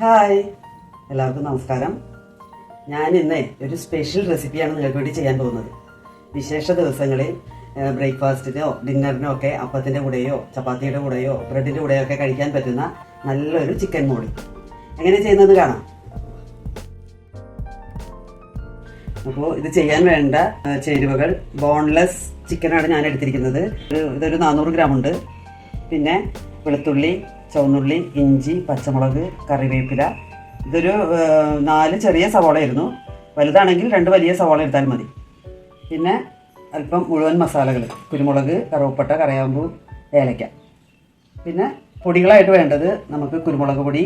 Hi. എല്ലാവർക്കും നമസ്കാരം. ഞാൻ ഇന്ന് ഒരു സ്പെഷ്യൽ റെസിപ്പിയാണ് നിങ്ങൾക്ക് വേണ്ടി ചെയ്യാൻ പോകുന്നത്. വിശേഷ ദിവസങ്ങളിൽ ബ്രേക്ക്ഫാസ്റ്റിനോ ഡിന്നറിനോ ഒക്കെ അപ്പത്തിന്റെ കൂടെയോ ചപ്പാത്തിയുടെ കൂടെയോ ബ്രെഡിന്റെ കൂടെയോ ഒക്കെ കഴിക്കാൻ പറ്റുന്ന നല്ലൊരു ചിക്കൻ മോളി. എങ്ങനെ ചെയ്യുന്നത് കാണാം. അപ്പോൾ ഇത് ചെയ്യാൻ വേണ്ട ചേരുവകൾ. ബോൺലെസ് ചിക്കനാണ് ഞാൻ എടുത്തിരിക്കുന്നത്. ഇത് ഇതൊരു നാനൂറ് ഗ്രാം ഉണ്ട്. പിന്നെ വെളുത്തുള്ളി ചുവന്നുള്ളി ഇഞ്ചി പച്ചമുളക് കറിവേപ്പില. ഇതൊരു നാല് ചെറിയ സവാള ആയിരുന്നു വലുതാണെങ്കിൽ രണ്ട് വലിയ സവാള എടുത്താൽ മതി. പിന്നെ അല്പം മുഴുവൻ മസാലകൾ. കുരുമുളക് കറുവപ്പട്ട കറിയാമ്പൂ ഏലക്ക. പിന്നെ പൊടികളായിട്ട് വേണ്ടത് നമുക്ക് കുരുമുളക് പൊടി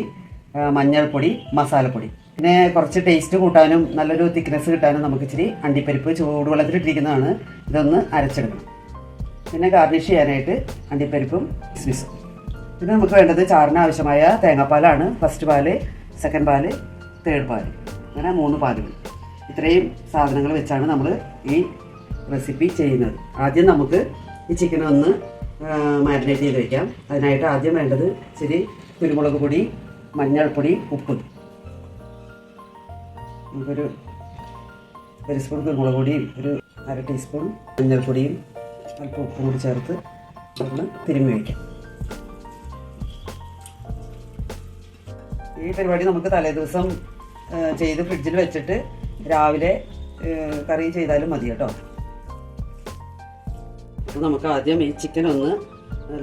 മഞ്ഞൾപ്പൊടി മസാലപ്പൊടി. പിന്നെ കുറച്ച് ടേസ്റ്റ് കൂട്ടാനും നല്ലൊരു തിക്നെസ് കിട്ടാനും നമുക്ക് ഇച്ചിരി അണ്ടിപ്പരിപ്പ് ചൂടുവെള്ളത്തിലിട്ടിരിക്കുന്നതാണ് ഇതൊന്ന് അരച്ചെടുക്കണം. പിന്നെ ഗാർണിഷ് ചെയ്യാനായിട്ട് അണ്ടിപ്പരിപ്പും കിസ്മിസും പിന്നെ നമുക്ക് വേണ്ടത് ചാറിന് ആവശ്യമായ തേങ്ങാപ്പാലാണ്. ഫസ്റ്റ് പാൽ സെക്കൻഡ് പാൽ തേർഡ് പാൽ. അങ്ങനെ മൂന്ന് പാലുകൾ. ഇത്രയും സാധനങ്ങൾ വെച്ചാണ് നമ്മൾ ഈ റെസിപ്പി ചെയ്യുന്നത്. ആദ്യം നമുക്ക് ഈ ചിക്കൻ ഒന്ന് മാരിനേറ്റ് ചെയ്ത് വെക്കാം. അതിനായിട്ട് ആദ്യം വേണ്ടത് ഇച്ചിരി കുരുമുളക് പൊടി മഞ്ഞൾപ്പൊടി ഉപ്പ്. നമുക്കൊരു ഒരു സ്പൂൺ കുരുമുളക് പൊടിയും ഒരു അര ടീസ്പൂൺ മഞ്ഞൾപ്പൊടിയും അല്പം ഉപ്പും കൂടി ചേർത്ത് നമ്മൾ തിരുമ്മി വയ്ക്കാം ഈ പരിപാടി നമുക്ക് തലേദിവസം ചെയ്ത് ഫ്രിഡ്ജിൽ വെച്ചിട്ട് രാവിലെ കറി ചെയ്താലും മതി കേട്ടോ. അപ്പോൾ നമുക്ക് ആദ്യം ഈ ചിക്കൻ ഒന്ന്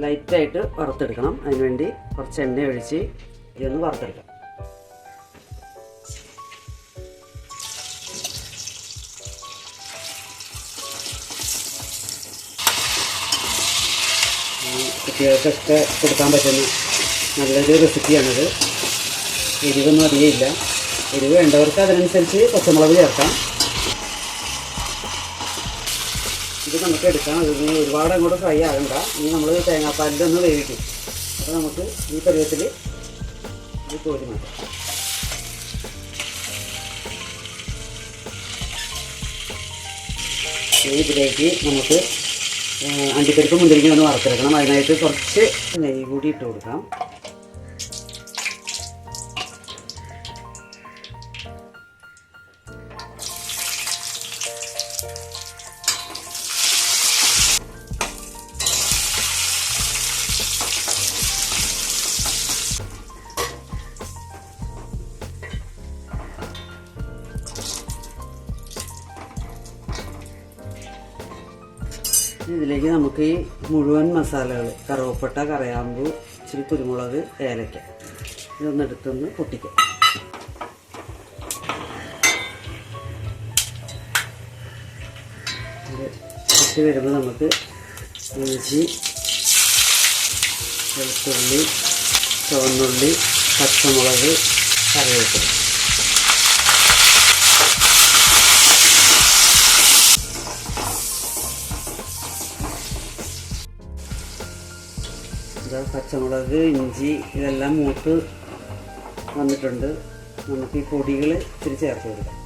ലൈറ്റായിട്ട് വറുത്തെടുക്കണം. അതിനുവേണ്ടി കുറച്ച് എണ്ണ ഒഴിച്ച് ഇതൊന്ന് വറുത്തെടുക്കാം. കുട്ടികൾക്കൊക്കെ കൊടുക്കാൻ പറ്റുന്ന നല്ലൊരു റെസിപ്പിയാണിത് എരിവൊന്നും അധികമില്ല എരിവ് വേണ്ടവർക്ക് അതിനനുസരിച്ച് പച്ചമുളക് ചേർക്കാം. ഇത് നമുക്ക് എടുക്കാം. അത് ഒരുപാട് അങ്ങോട്ട് ഫ്രൈ ആകണ്ട. ഇനി നമ്മൾ തേങ്ങാപ്പാലിന്റെ ഒന്ന് വേവിക്കും. അപ്പോൾ നമുക്ക് ഈ പരുവത്തിൽ ഇത് കോരി മാറ്റാം. ഇതിലേക്ക് നമുക്ക് അണ്ടിപ്പരിപ്പ് മുന്തിരിങ്ങ ഒന്ന് വറുത്തെടുക്കണം. അതിനായിട്ട് കുറച്ച് നെയ്യ് കൂടി ഇട്ട് കൊടുക്കാം. ഇതിലേക്ക് നമുക്ക് ഈ മുഴുവൻ മസാലകൾ കറുവപ്പട്ട കറയാമ്പു ഇച്ചിരി കുരുമുളക് ഏലക്ക ഇതൊന്ന് എടുത്തൊന്ന് പൊട്ടിക്കാം. പൊട്ടി വരുമ്പോൾ നമുക്ക് ഇഞ്ചി വെളുത്തുള്ളി ചുവന്നുള്ളി പച്ചമുളക് കറിവേപ്പില. പച്ചമുളക് ഇഞ്ചി ഇതെല്ലാം മൂത്ത് വന്നിട്ടുണ്ട്. നമുക്ക് ഈ പൊടികൾ ഇച്ചിരി ചേർത്ത് കൊടുക്കാം.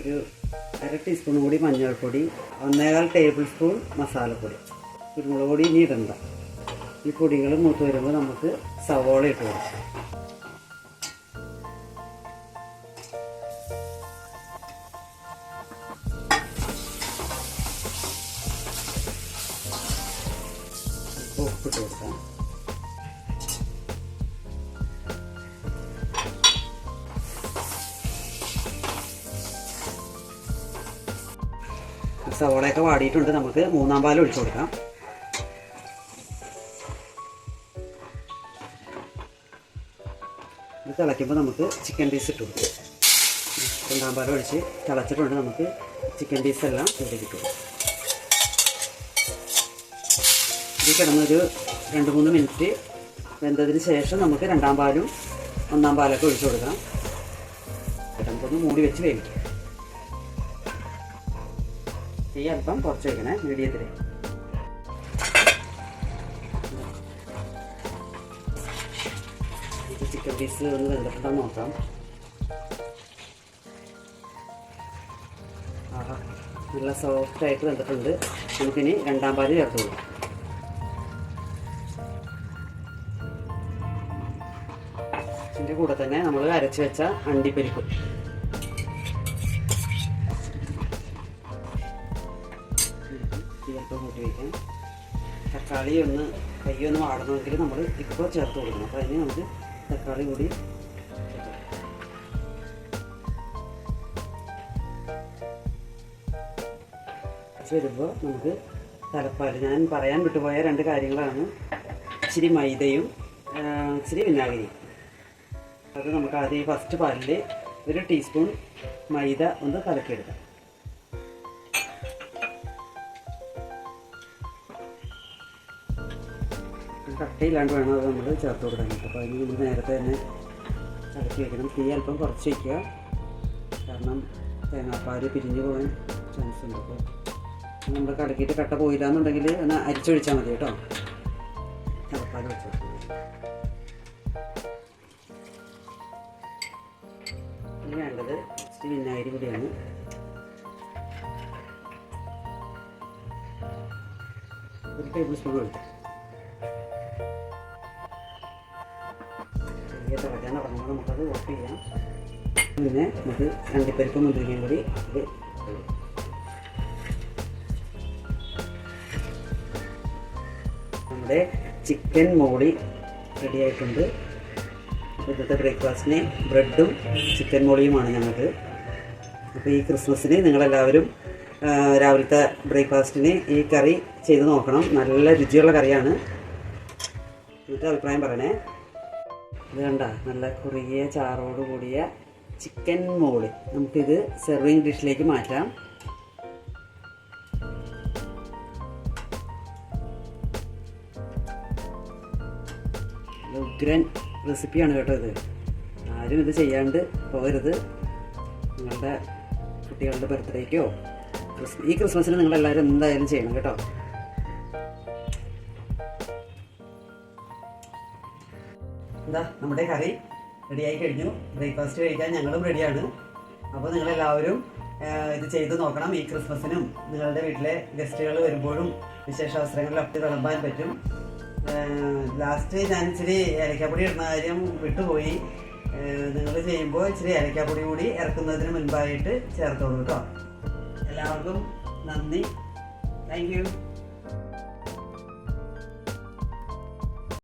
ഒരു അര ടീസ്പൂൺ കൂടി മഞ്ഞൾപ്പൊടി ഒന്നേകാൽ ടേബിൾ സ്പൂൺ മസാലപ്പൊടി. കുരുമുളക് പൊടി ഇനി ഇടണ്ട. ഈ പൊടികൾ മൂത്ത് വരുമ്പോൾ നമുക്ക് സവോള ഇട്ട് കൊടുക്കാം. ഉപ്പിട്ട് കൊടുക്കാം. സവോളയൊക്കെ വാടിയിട്ടുണ്ട്. നമുക്ക് മൂന്നാം പാൽ ഒഴിച്ചു കൊടുക്കാം. ഇത് തിളയ്ക്കുമ്പോൾ നമുക്ക് ചിക്കൻ പീസ് ഇട്ട് കൊടുക്കാം. രണ്ടാം പാൽ ഒഴിച്ച് തിളച്ചിട്ടുണ്ട്. നമുക്ക് ചിക്കൻ പീസ് എല്ലാം ഇതിലേക്ക് ഇട്ട് ഇത് കിടന്നൊരു രണ്ട് മൂന്ന് മിനിറ്റ് വെന്തതിന് ശേഷം നമുക്ക് രണ്ടാം പാലും ഒന്നാം പാലൊക്കെ ഒഴിച്ചു കൊടുക്കാം. നമുക്കൊന്ന് മൂടി വെച്ച് വേവിക്കാം. തീ അല്പം കുറച്ച് വെക്കണേ മീഡിയത്തിൽ ചിക്കൻ പീസ് ഒന്ന് വെന്തപ്പെട്ടാൽ നോക്കാം. ആഹാ നല്ല സോഫ്റ്റ് ആയിട്ട് വെന്തിട്ടുണ്ട്. നമുക്കിനി രണ്ടാം പാൽ ചേർത്ത് കൊടുക്കാം. കൂടെ തന്നെ നമ്മൾ അരച്ച് വെച്ച അണ്ടിപ്പരിപ്പ്. തക്കാളി ഒന്ന് കൈ ഒന്ന് വാടണമെങ്കിൽ നമ്മൾ ഇപ്പോൾ ചേർത്ത് കൊടുക്കണം. അപ്പോൾ അതിന് നമുക്ക് തക്കാളി കൂടി വരുമ്പോൾ നമുക്ക് തലപ്പാൽ ഞാൻ പറയാൻ വിട്ടുപോയ രണ്ട് കാര്യങ്ങളാണ്. ഇച്ചിരി മൈദയും ഇച്ചിരി വിനാഗിരിയും. അത് നമുക്ക് ആദ്യം ഫസ്റ്റ് പാലിൽ ഒരു ടീസ്പൂൺ മൈദ ഒന്ന് കലക്കിയെടുക്കാം. കട്ടയില്ലാണ്ട് വേണം അത് നമ്മൾ ചേർത്ത് കൊടുക്കാൻ. അപ്പോൾ അതിന് നമ്മൾ നേരത്തെ തന്നെ കലക്കി വെക്കണം. തീ അല്പം കുറച്ച് വയ്ക്കുക കാരണം തേങ്ങാപ്പാൽ പിരിഞ്ഞു പോകാൻ ചാൻസ് ഉണ്ട്. അപ്പോൾ നമ്മൾ കലക്കിയിട്ട് കട്ട പോയില്ല എന്നുണ്ടെങ്കിൽ ഒന്ന് അരിച്ചൊഴിച്ചാൽ മതി കേട്ടോ. തലപ്പാൽ വെച്ചു വേണ്ടത് ഇച്ചിരി വിനാഗിരി കൂടിയാണ്. ഒരു ടേബിൾ സ്പൂൺ തുടങ്ങുമ്പോൾ നമുക്കത് ഓഫ് ചെയ്യാം. പിന്നെ നമുക്ക് രണ്ടിപ്പരിപ്പ് മുന്തിരിങ്ങയും കൂടി അത് നമ്മുടെ ചിക്കൻ മോളി റെഡി ആയിട്ടുണ്ട്. ഇന്നത്തെ ബ്രേക്ക്ഫാസ്റ്റിന് ബ്രെഡും ചിക്കൻ മോളിയുമാണ് ഞങ്ങൾക്ക്. അപ്പോൾ ഈ ക്രിസ്മസിന് നിങ്ങളെല്ലാവരും രാവിലത്തെ ബ്രേക്ക്ഫാസ്റ്റിന് ഈ കറി ചെയ്ത് നോക്കണം. നല്ല രുചിയുള്ള കറിയാണ്. എന്നിട്ട് അഭിപ്രായം പറയണേ. ഇത് കണ്ട നല്ല കുറുകിയ ചാറോട് കൂടിയ ചിക്കൻ മോളി. നമുക്കിത് സെർവിങ് ഡിഷിലേക്ക് മാറ്റാം. ഉഗ്രൻ റെസിപ്പിയാണ് കേട്ടോ ഇത്. ആരും ഇത് ചെയ്യാണ്ട് പോകരുത്. നിങ്ങളുടെ കുട്ടികളുടെ ബർത്ത്ഡേക്കോ ഈ ക്രിസ്മസിന് നിങ്ങളെല്ലാവരും എന്തായാലും ചെയ്യണം കേട്ടോ. എന്താ നമ്മുടെ കറി റെഡിയായി കഴിഞ്ഞു. ബ്രേക്ക്ഫാസ്റ്റ് കഴിക്കാൻ ഞങ്ങളും റെഡിയാണ്. അപ്പോൾ നിങ്ങളെല്ലാവരും ഇത് ചെയ്ത് നോക്കണം. ഈ ക്രിസ്മസിനും നിങ്ങളുടെ വീട്ടിലെ ഗസ്റ്റുകൾ വരുമ്പോഴും വിശേഷ വിശേഷാവസരങ്ങളിലൊക്കെ വിളമ്പാൻ പറ്റും. ലാസ്റ്റ് ഞാൻ ഇച്ചിരി ഏലക്കാപ്പൊടി ഇടുന്ന കാര്യം വിട്ടുപോയി. നിങ്ങൾ ചെയ്യുമ്പോൾ ഇച്ചിരി ഏലക്കാപ്പൊടി കൂടി ഇറക്കുന്നതിന് മുൻപായിട്ട് ചേർത്തോളൂ കേട്ടോ. എല്ലാവർക്കും നന്ദി. Thank you